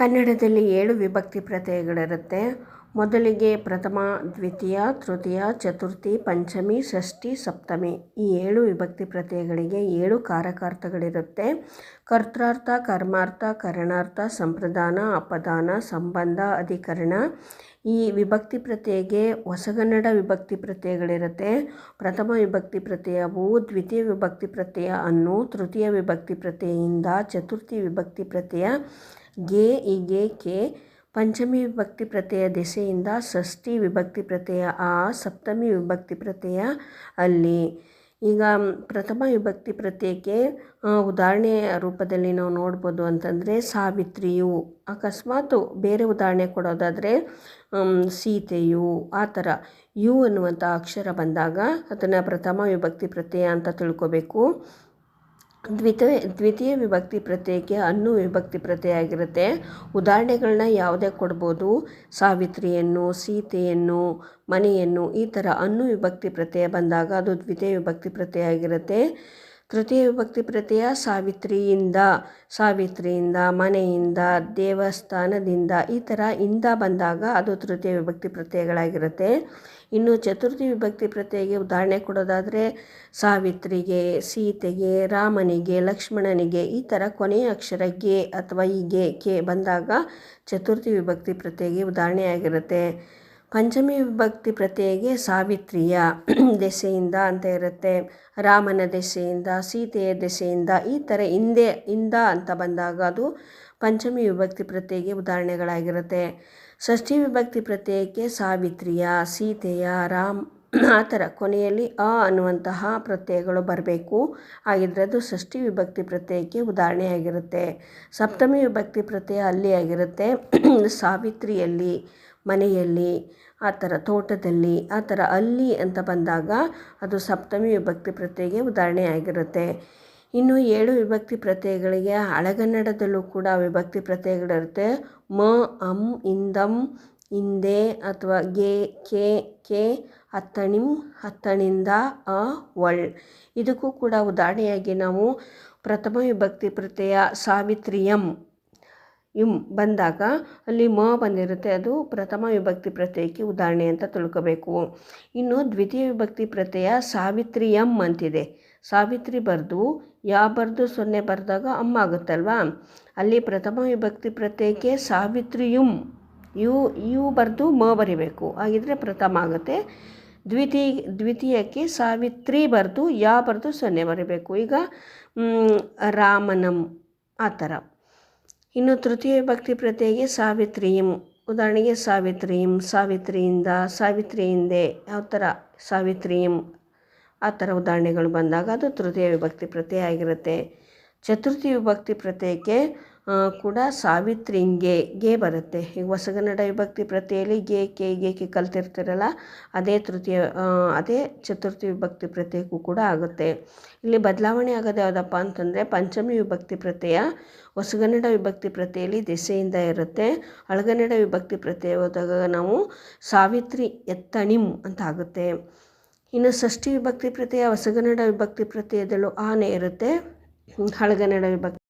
ಕನ್ನಡದಲ್ಲಿ ಏಳು ವಿಭಕ್ತಿ ಪ್ರತ್ಯಯಗಳಿರುತ್ತೆ. ಮೊದಲಿಗೆ ಪ್ರಥಮ, ದ್ವಿತೀಯ, ತೃತೀಯ, ಚತುರ್ಥಿ, ಪಂಚಮಿ, ಷಷ್ಠಿ, ಸಪ್ತಮಿ. ಈ ಏಳು ವಿಭಕ್ತಿ ಪ್ರತ್ಯಯಗಳಿಗೆ ಏಳು ಕಾರಕಾರ್ಥಗಳಿರುತ್ತೆ. ಕರ್ತಾರ್ಥ, ಕರ್ಮಾರ್ಥ, ಕರಣಾರ್ಥ, ಸಂಪ್ರದಾನ, ಅಪದಾನ, ಸಂಬಂಧ, ಅಧಿಕರಣ. ಈ ವಿಭಕ್ತಿ ಪ್ರತ್ಯಯಗೆ ಹೊಸಗನ್ನಡ ವಿಭಕ್ತಿ ಪ್ರತ್ಯಯಗಳಿರುತ್ತೆ. ಪ್ರಥಮ ವಿಭಕ್ತಿ ಪ್ರತ್ಯಯವು ದ್ವಿತೀಯ ವಿಭಕ್ತಿ ಪ್ರತ್ಯಯ ಅನ್ನು ತೃತೀಯ ವಿಭಕ್ತಿ ಪ್ರತ್ಯಯದಿಂದ ಚತುರ್ಥಿ ವಿಭಕ್ತಿ ಪ್ರತ್ಯಯ ಗೆ ಇಗೆ ಕೆ, ಪಂಚಮಿ ವಿಭಕ್ತಿ ಪ್ರತ್ಯಯ ದೆಸೆಯಿಂದ ಷಷ್ಠಿ ವಿಭಕ್ತಿ ಪ್ರತ್ಯಯ, ಆ, ಸಪ್ತಮಿ ವಿಭಕ್ತಿ ಪ್ರತ್ಯಯ, ಅಲ್ಲಿ. ಈಗ ಪ್ರಥಮ ವಿಭಕ್ತಿ ಪ್ರತ್ಯಯಕ್ಕೆ ಉದಾಹರಣೆ ರೂಪದಲ್ಲಿ ನಾವು ನೋಡ್ಬೋದು ಅಂತಂದರೆ ಸಾವಿತ್ರಿಯು. ಅಕಸ್ಮಾತ್ ಬೇರೆ ಉದಾಹರಣೆ ಕೊಡೋದಾದರೆ ಸೀತೆಯು. ಆ ಥರ. ಯು ಅನ್ನುವಂಥ ಅಕ್ಷರ ಬಂದಾಗ ಅದನ್ನು ಪ್ರಥಮ ವಿಭಕ್ತಿ ಪ್ರತ್ಯಯ ಅಂತ ತಿಳ್ಕೊಬೇಕು. ದ್ವಿತೀಯ ದ್ವಿತೀಯ ವಿಭಕ್ತಿ ಪ್ರತ್ಯಯಕ್ಕೆ ಅನ್ನು ವಿಭಕ್ತಿ ಪ್ರತ್ಯಯ ಆಗಿರುತ್ತೆ ಉದಾಹರಣೆಗಳನ್ನ ಯಾವುದೇ ಕೊಡ್ಬೋದು. ಸಾವಿತ್ರಿಯನ್ನು, ಸೀತೆಯನ್ನು, ಮನೆಯನ್ನು ಈ ಥರ ಅನ್ನು ವಿಭಕ್ತಿ ಪ್ರತ್ಯಯ ಬಂದಾಗ ಅದು ದ್ವಿತೀಯ ವಿಭಕ್ತಿ ಪ್ರತ್ಯಯ ಆಗಿರುತ್ತೆ ತೃತೀಯ ವಿಭಕ್ತಿ ಪ್ರತ್ಯಯ ಸಾವಿತ್ರಿಯಿಂದ ಸಾವಿತ್ರಿಯಿಂದ, ಮನೆಯಿಂದ, ದೇವಸ್ಥಾನದಿಂದ ಈ ಥರ ಇಂದ ಬಂದಾಗ ಅದು ತೃತೀಯ ವಿಭಕ್ತಿ ಪ್ರತ್ಯಯಗಳಾಗಿರುತ್ತೆ. ಇನ್ನು ಚತುರ್ಥಿ ವಿಭಕ್ತಿ ಪ್ರತ್ಯಯಗೆ ಉದಾಹರಣೆ ಕೊಡೋದಾದರೆ ಸಾವಿತ್ರಿಗೆ, ಸೀತೆಗೆ, ರಾಮನಿಗೆ, ಲಕ್ಷ್ಮಣನಿಗೆ ಈ ಥರ ಕೊನೆಯ ಅಕ್ಷರ ಗೆ ಅಥವಾ ಈ ಗೆ ಕೆ ಬಂದಾಗ ಚತುರ್ಥಿ ವಿಭಕ್ತಿ ಪ್ರತ್ಯಯಗೆ ಉದಾಹರಣೆಯಾಗಿರುತ್ತೆ. ಪಂಚಮಿ ವಿಭಕ್ತಿ ಪ್ರತ್ಯಯಗೆ ಸಾವಿತ್ರಿಯ ದೆಸೆಯಿಂದ ಅಂತ ಇರುತ್ತೆ. ರಾಮನ ದೆಸೆಯಿಂದ, ಸೀತೆಯ ದೆಸೆಯಿಂದ, ಈ ಥರ ಹಿಂದೆ, ಇಂದ ಅಂತ ಬಂದಾಗ ಅದು ಪಂಚಮಿ ವಿಭಕ್ತಿ ಪ್ರತ್ಯಯಗೆ ಉದಾಹರಣೆಗಳಾಗಿರುತ್ತೆ. ಷಷ್ಠಿ ವಿಭಕ್ತಿ ಪ್ರತ್ಯಯಕ್ಕೆ ಸಾವಿತ್ರಿಯ, ಸೀತೆಯ, ರಾಮ್, ಆ ಥರ ಕೊನೆಯಲ್ಲಿ ಅ ಅನ್ನುವಂತಹ ಪ್ರತ್ಯಯಗಳು ಬರಬೇಕು. ಹಾಗಿದ್ರೆ ಅದು ಷಷ್ಠಿ ವಿಭಕ್ತಿ ಪ್ರತ್ಯಯಕ್ಕೆ ಉದಾಹರಣೆಯಾಗಿರುತ್ತೆ. ಸಪ್ತಮಿ ವಿಭಕ್ತಿ ಪ್ರತ್ಯಯ ಅಲ್ಲಿ ಆಗಿರುತ್ತೆ. ಸಾವಿತ್ರಿಯಲ್ಲಿ ಮನೆಯಲ್ಲಿ, ಆ ಥರ ತೋಟದಲ್ಲಿ, ಆ ಥರ ಅಲ್ಲಿ ಅಂತ ಬಂದಾಗ ಅದು ಸಪ್ತಮಿ ವಿಭಕ್ತಿ ಪ್ರತ್ಯಯಗೆ ಉದಾಹರಣೆ ಆಗಿರುತ್ತೆ ಇನ್ನು ಏಳು ವಿಭಕ್ತಿ ಪ್ರತ್ಯಯಗಳಿಗೆ ಹಳೆಗನ್ನಡದಲ್ಲೂ ಕೂಡ ವಿಭಕ್ತಿ ಪ್ರತ್ಯಯಗಳಿರುತ್ತೆ. ಮ, ಅಂ, ಇಂದಂ ಹಿಂದೆ ಅಥವಾ ಗೆ, ಕೆ ಕೆ, ಹತ್ತಣಿಂ ಅತ್ತಣಿಂದ ಅ, ವಳ್. ಇದಕ್ಕೂ ಕೂಡ ಉದಾಹರಣೆಯಾಗಿ ನಾವು ಪ್ರಥಮ ವಿಭಕ್ತಿ ಪ್ರತ್ಯಯ ಸಾವಿತ್ರಿಯಂ ಇಮ್ ಬಂದಾಗ ಅಲ್ಲಿ ಮ ಬಂದಿರುತ್ತೆ. ಅದು ಪ್ರಥಮ ವಿಭಕ್ತಿ ಪ್ರತ್ಯಯಕ್ಕೆ ಉದಾಹರಣೆ ಅಂತ ತಿಳ್ಕೋಬೇಕು. ಇನ್ನು ದ್ವಿತೀಯ ವಿಭಕ್ತಿ ಪ್ರತ್ಯಯ ಸಾವಿತ್ರಿ ಎಂ ಅಂತಿದೆ. ಸಾವಿತ್ರಿ ಬರೆದು, ಯಾ ಬರೆದು ಸೊನ್ನೆ ಬರೆದಾಗ ಅಮ್ಮ ಆಗುತ್ತಲ್ವಾ? ಅಲ್ಲಿ ಪ್ರಥಮ ವಿಭಕ್ತಿ ಪ್ರತ್ಯಯಕ್ಕೆ ಸಾವಿತ್ರಿಯುಂ ಯು ಯು ಬರೆದು ಮ ಬರಿಬೇಕು. ಹಾಗಿದ್ರೆ ಪ್ರಥಮ ಆಗುತ್ತೆ. ದ್ವಿತೀಯ ದ್ವಿತೀಯಕ್ಕೆ ಸಾವಿತ್ರಿ ಬರೆದು, ಯಾ ಬರೆದು ಸೊನ್ನೆ ಬರಿಬೇಕು. ಈಗ ರಾಮನಂ ಆ ಥರ. ಇನ್ನು ತೃತೀಯ ವಿಭಕ್ತಿ ಪ್ರತ್ಯಯಗೆ ಸಾವಿತ್ರಿಯಂ. ಉದಾಹರಣೆಗೆ ಸಾವಿತ್ರಿಯಂ, ಸಾವಿತ್ರಿಯಿಂದ ಸಾವಿತ್ರಿಯಿಂದೆ. ಯಾವ ಥರ ಸಾವಿತ್ರಿಯಂ. ಆ ಥರ ಉದಾಹರಣೆಗಳು ಬಂದಾಗ ಅದು ತೃತೀಯ ವಿಭಕ್ತಿ ಪ್ರತ್ಯಯ ಆಗಿರುತ್ತೆ. ಚತುರ್ಥಿ ವಿಭಕ್ತಿ ಪ್ರತ್ಯಯಕ್ಕೆ ಕೂಡ ಸಾವಿತ್ರಿಂಗೆ ಗೆ ಬರುತ್ತೆ. ಈಗ ಹೊಸಗನ್ನಡ ವಿಭಕ್ತಿ ಪ್ರತಿಯಲ್ಲಿ ಗೆ, ಕೆ ಗೆ, ಕೆ ಕಲ್ತಿರ್ತಿರಲ್ಲ, ಅದೇ ತೃತೀಯ ಅದೇ ಚತುರ್ಥಿ ವಿಭಕ್ತಿ ಪ್ರತ್ಯಯಕ್ಕೂ ಕೂಡ ಆಗುತ್ತೆ. ಇಲ್ಲಿ ಬದಲಾವಣೆ ಆಗೋದು ಯಾವುದಪ್ಪ ಅಂತಂದರೆ, ಪಂಚಮಿ ವಿಭಕ್ತಿ ಪ್ರತ್ಯಯ ಹೊಸಗನ್ನಡ ವಿಭಕ್ತಿ ಪ್ರತಿಯಲ್ಲಿ ದೆಸೆಯಿಂದ ಇರುತ್ತೆ. ಹಳಗನ್ನಡ ವಿಭಕ್ತಿ ಪ್ರತ್ಯಯ ಹೋದಾಗ ನಾವು ಸಾವಿತ್ರಿ ಎತ್ತಣಿಮ್ ಅಂತ ಆಗುತ್ತೆ. ಇನ್ನು ಷಷ್ಠಿ ವಿಭಕ್ತಿ ಪ್ರತ್ಯಯ, ಹೊಸಗನ್ನಡ ವಿಭಕ್ತಿ ಪ್ರತ್ಯಯದಲ್ಲೂ ಆನೆ ಇರುತ್ತೆ. ಹಳಗನ್ನಡ ವಿಭಕ್ತಿ